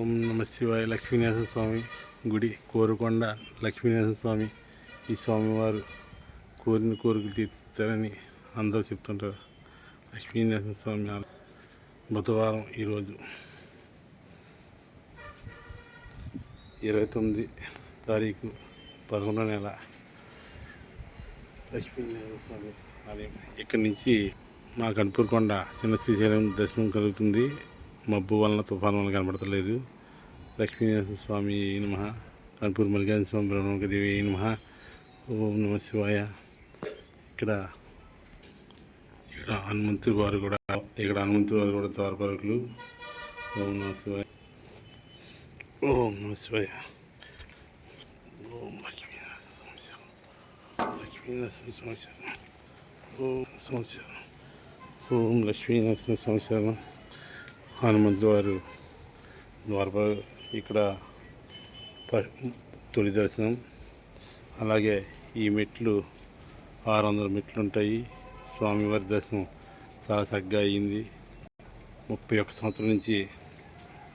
ఓం నమ శివాయ లక్ష్మీనరసింహ స్వామి గుడి కోరుకొండ లక్ష్మీనరసింహ స్వామి. ఈ స్వామివారు కోరిన కోరికలు తీర్చారని అందరూ చెప్తుంటారు. లక్ష్మీనరసింహ స్వామి బుధవారం ఈరోజు ఇరవై తొమ్మిది తారీఖు పదకొండో నెల లక్ష్మీనరసింహ స్వామి ఆలయం. ఇక్కడి నుంచి మా కనుపూరుకొండ చిన్న శ్రీశైలం దర్శనం కలుగుతుంది. మబ్బు వలన తుఫాను వలన కనబడతలేదు. లక్ష్మీనరసింహ స్వామి నమ. కనుపూరు మల్లికార్జున స్వామి బ్రహ్మదేవి నమ. ఓం నమ శివాయ. ఇక్కడ ఇక్కడ హనుమంతు వారు కూడా ఇక్కడ హనుమంతు వారు కూడా ద్వారపాలకులు. ఓం నమ శివాయ. ఓం నమ శివాయ. ఓం లక్ష్మీనరసింహ స్వామి శరణం. లక్ష్మీనరసింహ స్వామి ఓం సంవత్సరం ఓం లక్ష్మీనరసింహ సంవత్సరం హనుమంతు హనుమంతుడు వారు ద్వారప ఇక్కడ ప- తొలి దర్శనం. అలాగే ఈ మెట్లు ఆరు వందల మెట్లు ఉంటాయి స్వామివారి దర్శనం చాలా చక్కగా అయ్యింది. ముప్పై ఒక్క సంవత్సరం నుంచి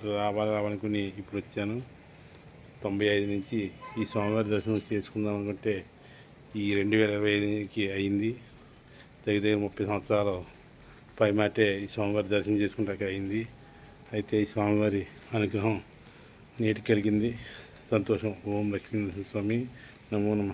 రావాలి రావాలనుకుని ఇప్పుడు వచ్చాను. తొంభై ఐదు నుంచి ఈ స్వామివారి దర్శనం చేసుకుందాం అనుకుంటే ఈ రెండు వేల ఇరవై ఐదుకి అయింది దగ్గర దగ్గర ముప్పై సంవత్సరాలు పై మాటే ఈ స్వామివారి దర్శనం చేసుకుంటాక అయింది అయితే ఈ స్వామివారి అనుగ్రహం నేటి కలిగింది. సంతోషం. ఓం లక్ష్మీనరసింహ స్వామి. నమో నమ.